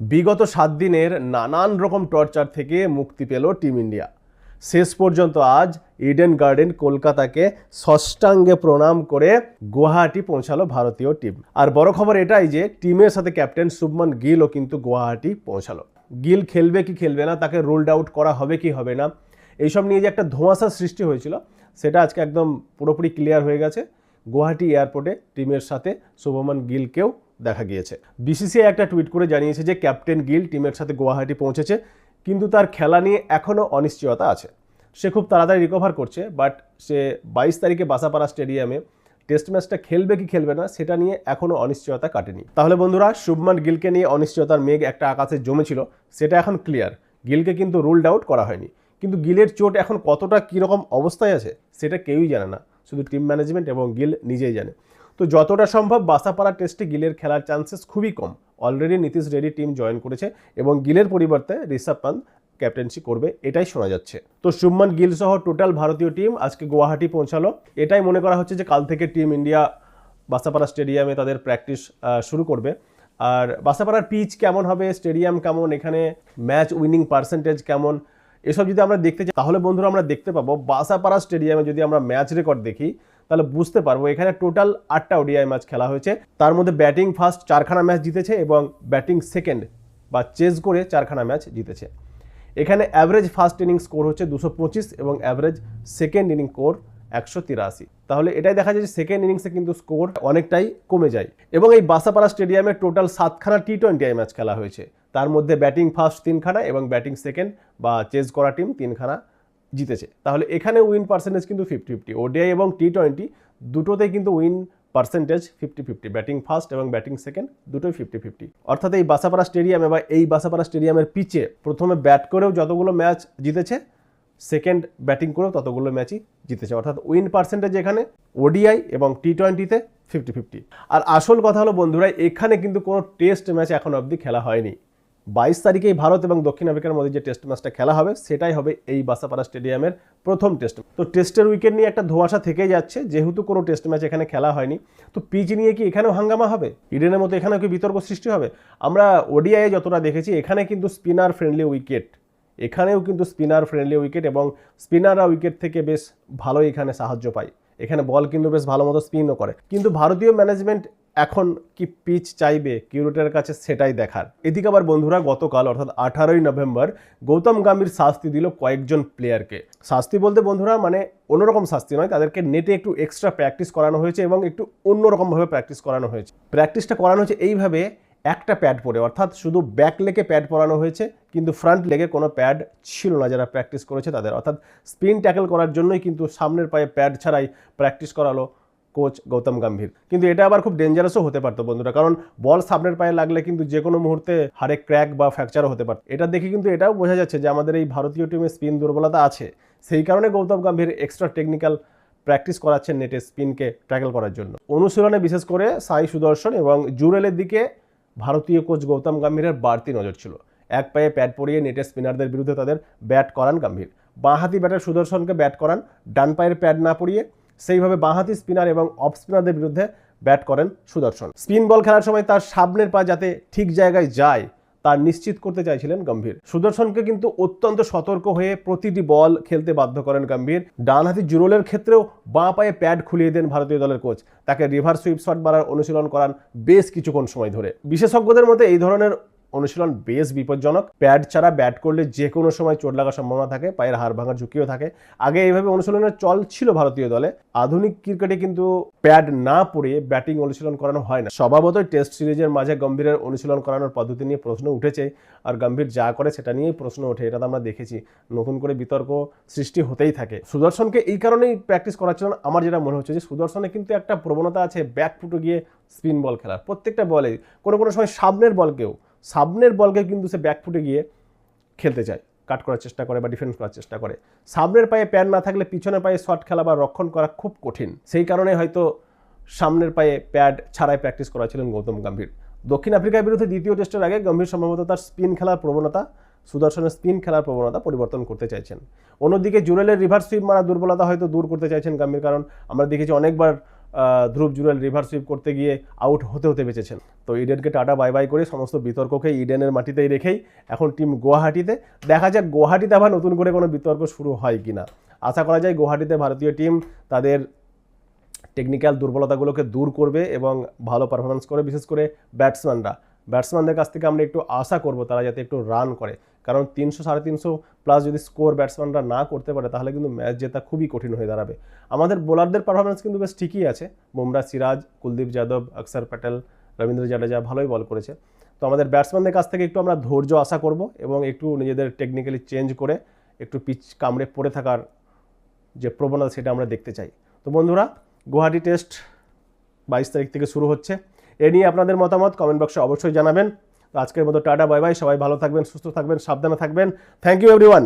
বিগত সাত দিনের নানান রকম টর্চার থেকে মুক্তি পেল টিম ইন্ডিয়া। শেষ পর্যন্ত আজ ইডেন গার্ডেন কলকাতাকে ষষ্ঠাঙ্গে প্রণাম করে গুয়াহাটি পৌঁছালো ভারতীয় টিম। আর বড় খবর এটাই যে, টিমের সাথে ক্যাপ্টেন শুভমান গিলও কিন্তু গুয়াহাটি পৌঁছালো। গিল খেলবে কি খেলবে না, তাকে রুলড আউট করা হবে কি হবে না, এইসব নিয়ে যে একটা ধোঁয়াশার সৃষ্টি হয়েছিল, সেটা আজকে একদম পুরোপুরি ক্লিয়ার হয়ে গেছে। গুয়াহাটি এয়ারপোর্টে টিমের সাথে শুভমান গিলকেও দেখা গিয়েছে। বিসিসিআই একটা টুইট করে জানিয়েছে যে ক্যাপ্টেন গিল টিমের সাথে গুয়াহাটি পৌঁছেছে, কিন্তু তার খেলা নিয়ে এখনও অনিশ্চয়তা আছে। সে খুব তাড়াতাড়ি রিকভার করছে বাট সে বাইশ তারিখে বাসাপাড়া স্টেডিয়ামে টেস্ট ম্যাচটা খেলবে কি খেলবে না, সেটা নিয়ে এখনও অনিশ্চয়তা কাটেনি। তাহলে বন্ধুরা, শুভমান গিলকে নিয়ে অনিশ্চয়তার মেঘ একটা আকাশে জমেছিল, সেটা এখন ক্লিয়ার গিলকে কিন্তু রুলড আউট করা হয়নি। কিন্তু গিলের চোট এখন কতটা কীরকম অবস্থায় আছে, সেটা কেউই জানে না। শুধু টিম ম্যানেজমেন্ট এবং গিল নিজেই জানে। তো যতটা সম্ভব বাসাপাড়া টেস্টে গিলের খেলার চান্সেস খুবই কম। Already Nitish Reddy team join করেছে এবং গিলের পরিবর্তে ঋষভ পান্ত ক্যাপ্টেন্সি করবে, এটাই শোনা যাচ্ছে। তো শুভমান গিল সহ টোটাল ভারতীয় টিম আজকে গুয়াহাটি পৌঁছালো। এটাই মনে করা হচ্ছে যে কাল থেকে টিম ইন্ডিয়া বাসাপাড়া স্টেডিয়ামে তাদের প্র্যাকটিস শুরু করবে। আর বাসাপাড়ার পিচ কেমন হবে স্টেডিয়াম কেমন, এখানে ম্যাচ উইনিং পার্সেন্টেজ কেমন, এসব যদি আমরা দেখতে চাই, তাহলে বন্ধুরা আমরা দেখতে পাবো। বাসাপাড়া স্টেডিয়ামে যদি আমরা ম্যাচ রেকর্ড দেখি তাহলে বুঝতে পারব। এখানে টোটাল আটটা ওডিআই ম্যাচ খেলা হয়েছে। তার মধ্যে ব্যাটিং ফার্স্ট চারখানা ম্যাচ জিতেছে এবং ব্যাটিং সেকেন্ড বা চেজ করে চারখানা ম্যাচ জিতেছে। এখানে অ্যাভারেজ ফার্স্ট ইনিং স্কোর হচ্ছে দুশো পঁচিশ এবং অ্যাভারেজ সেকেন্ড ইনিং স্কোর একশো তিরাশি। তাহলে এটাই দেখা যায় যে সেকেন্ড ইনিংসে কিন্তু স্কোর অনেকটাই কমে যায়। এবং এই বাসাপাড়া স্টেডিয়ামে টোটাল সাতখানা টি টোয়েন্টি আই ম্যাচ খেলা হয়েছে। তার মধ্যে ব্যাটিং ফার্স্ট তিনখানা এবং ব্যাটিং সেকেন্ড বা চেজ করা টিম তিনখানা জিতেছে। তাহলে এখানে উইন পার্সেন্টেজ কিন্তু ফিফটি ফিফটি ওডিআই এবং টি টোয়েন্টি দুটোতেই কিন্তু win percentage fifty fifty batting first এবং ব্যাটিং সেকেন্ড দুটোই ফিফটি ফিফটি অর্থাৎ এই বাসাপাড়া স্টেডিয়ামে বা এই বাসাপাড়া স্টেডিয়ামের পিচে প্রথমে ব্যাট করেও যতগুলো ম্যাচ জিতেছে সেকেন্ড ব্যাটিং করেও ততগুলো ম্যাচই জিতেছে। অর্থাৎ উইন পার্সেন্টেজ এখানে ওডিআই এবং টি টোয়েন্টিতে ফিফটি ফিফটি আর আসল কথা হলো বন্ধুরা, এখানে কিন্তু কোনো টেস্ট ম্যাচ এখন অবধি খেলা হয়নি। বাইশ তারিখেই ভারত এবং দক্ষিণ আফ্রিকার মধ্যে যে টেস্ট ম্যাচটা খেলা হবে, সেটাই হবে এই বাসাপাড়া স্টেডিয়ামের প্রথম টেস্ট তো টেস্টের উইকেট নিয়ে একটা ধোঁয়াশা থেকেই যাচ্ছে, যেহেতু কোনো টেস্ট ম্যাচ এখানে খেলা হয়নি। তো পিচ নিয়ে কি এখানেও হাঙ্গামা হবে? ইডেনের মতো এখানেও কি বিতর্ক সৃষ্টি হবে? আমরা ওডিআই যতটা দেখেছি, এখানে কিন্তু স্পিনার ফ্রেন্ডলি উইকেট এখানেও কিন্তু স্পিনার ফ্রেন্ডলি উইকেট এবং স্পিনাররা উইকেট থেকে বেশ ভালোই এখানে সাহায্য পায়। এখানে বল কিন্তু বেশ ভালো মতো স্পিনও করে। কিন্তু ভারতীয় ম্যানেজমেন্ট এখন কি পিচ চাইবে কিউরেটের কাছে সেটাই দেখার। এদিকে আবার বন্ধুরা গতকাল অর্থাৎ আঠারোই নভেম্বর গৌতম গাম্ভীর শাস্তি দিল কয়েকজন প্লেয়ারকে শাস্তি বলতে বন্ধুরা মানে অন্যরকম শাস্তি নয়, তাদেরকে নেটে একটু এক্সট্রা প্র্যাকটিস করানো হয়েছে এবং একটু অন্যরকমভাবে প্র্যাকটিস করানো হয়েছে। প্র্যাকটিসটা করানো হয়েছে এইভাবে একটা প্যাড পরে, অর্থাৎ শুধু ব্যাক লেগে প্যাড পরানো হয়েছে, কিন্তু ফ্রন্ট লেগে কোনো প্যাড ছিল না যারা প্র্যাকটিস করেছে তাদের। অর্থাৎ স্পিন ট্যাকেল করার জন্যই কিন্তু সামনের পায়ে প্যাড ছাড়াই প্র্যাকটিস করালো। কোচ গৌতম গম্ভীর। কিন্তু এটা আবার খুব ডেঞ্জারাসও হতে পারতো বন্ধুরা, কারণ বল সামনের পায়ে লাগলে কিন্তু যে কোনো মুহূর্তে হারে ক্র্যাক বা ফ্র্যাকচারও হতে পারত। এটা দেখে কিন্তু এটাও বোঝা যাচ্ছে যে আমাদের এই ভারতীয় টিমে স্পিন দুর্বলতা আছে। সেই কারণে Gautam Gambhir extra technical practice করাচ্ছেন নেটে স্পিনকে ট্যাকেল করার জন্য। অনুশীলনে বিশেষ করে সাই সুদর্শন এবং জুরেলের দিকে ভারতীয় কোচ গৌতম গম্ভীরের বাড়তি নজর ছিল। এক পায়ে প্যাড পরিয়ে নেটে স্পিনারদের বিরুদ্ধে তাদের ব্যাট করান গম্ভীর। বাঁহাতি ব্যাটার সুদর্শনকে ব্যাট করান, ডান পায়ের প্যাড না পরিয়ে সেইভাবে বাঁহাতি স্পিনার এবং অফ স্পিনারদের বিরুদ্ধে ব্যাট করেন সুদর্শন। স্পিন বল খেলার সময় তার সামনের পা যাতে ঠিক জায়গায় যায়, তা নিশ্চিত করতে চাইছিলেন গম্ভীর। সুদর্শনকে কিন্তু অত্যন্ত সতর্ক হয়ে প্রতিটি বল খেলতে বাধ্য করেন গম্ভীর। ডানহাতি জুরোলের ক্ষেত্রেও বাঁ পায়ে প্যাড খুলিয়ে দেন ভারতীয় দলের কোচ। তাকে রিভার সুইপ শট মারার অনুশীলন করান বেশ কিছুক্ষণ সময় ধরে। বিশেষজ্ঞদের মতে এই ধরনের অনুশীলন বেশ বিপজ্জনক। প্যাড ছাড়া ব্যাট করলে যে কোনো সময় চোট লাগার সম্ভাবনা থাকে, পায়ের হাড় ভাঙার ঝুঁকিও থাকে। আগে এইভাবে অনুশীলনের চল ছিল ভারতীয় দলে। আধুনিক ক্রিকেটে কিন্তু প্যাড না পরিয়ে ব্যাটিং অনুশীলন করানো হয় না। স্বভাবতই টেস্ট সিরিজের মাঝে গম্ভীরের অনুশীলন করানোর পদ্ধতি নিয়ে প্রশ্ন উঠেছে আর গম্ভীর যা করে সেটা নিয়েই প্রশ্ন ওঠে, এটা তো আমরা দেখেছি। নতুন করে বিতর্ক সৃষ্টি হতেই থাকে। সুদর্শনকে এই কারণেই প্র্যাকটিস করাচ্ছিলেন আমার যেটা মনে হচ্ছে যে সুদর্শনে কিন্তু একটা প্রবণতা আছে ব্যাক ফুটে গিয়ে স্পিন বল খেলার। প্রত্যেকটা বলে, কোনো কোনো সময় সামনের বলকেও সামনের বলকে কিন্তু সে ব্যাকফুটে গিয়ে খেলতে চায়। কাট করার চেষ্টা করে বা ডিফেন্স করার চেষ্টা করে। সামনের পায়ে প্যান না থাকলে পিছনের পায়ে শট খেলা বা রক্ষণ করা খুব কঠিন। সেই কারণে হয়তো সামনের পায়ে প্যাড ছাড়াই প্র্যাকটিস করাছিলেন গৌতম গম্ভীর। দক্ষিণ আফ্রিকার বিরুদ্ধে দ্বিতীয় টেস্টের আগে গম্ভীর সম্ভবত তার স্পিন খেলার প্রবণতা, সুদর্শনের স্পিন খেলার প্রবণতা পরিবর্তন করতে চাইছেন। অন্যদিকে জুরেলের রিভার্স সুইপ মারা দুর্বলতা হয়তো দূর করতে চাইছেন গম্ভীর, কারণ আমরা দেখেছি অনেকবার ধ্রুব জুরেল রিভার সুইপ করতে গিয়ে আউট হতে হতে বেঁচেছেন। তো ইডেনকে টাটা বাই বাই করে সমস্ত বিতর্ককে ইডেনের মাটিতেই রেখেই এখন টিম গুয়াহাটিতে। দেখা যাক গুয়াহাটিতে আবার নতুন করে কোনো বিতর্ক শুরু হয় কি না আশা করা যায় গুয়াহাটিতে ভারতীয় টিম তাদের টেকনিক্যাল দুর্বলতাগুলোকে দূর করবে এবং ভালো পারফরমেন্স করে, বিশেষ করে ব্যাটসম্যানরা ব্যাটসম্যানদের কাছ থেকে আমরা একটু আশা করব তারা যাতে একটু রান করে। কারণ তিনশো, সাড়ে তিনশো প্লাস যদি স্কোর ব্যাটসম্যানরা না করতে পারে, তাহলে কিন্তু ম্যাচ জেতা খুবই কঠিন হয়ে দাঁড়াবে। আমাদের বোলারদের পারফরমেন্স কিন্তু বেশ ঠিকই আছে। বুমরা সিরাজ, কুলদীপ যাদব অক্ষর প্যাটেল, রবীন্দ্র জাডেজা ভালোই বল করেছে। তো আমাদের ব্যাটসম্যানদের কাছ থেকে একটু আমরা ধৈর্য আশা করব এবং একটু নিজেদের টেকনিক্যালি চেঞ্জ করে একটু পিচ কামড়ে পড়ে থাকার যে প্রবণতা সেটা আমরা দেখতে চাই। তো বন্ধুরা, গুয়াহাটি টেস্ট বাইশ তারিখ থেকে শুরু হচ্ছে। এ নিয়ে আপনাদের মতামত কমেন্ট বক্সে অবশ্যই জানাবেন। আজকের মতো টাটা বাই বাই সবাই ভালো থাকবেন, সুস্থ থাকবেন, সাবধানে থাকবেন। Thank you everyone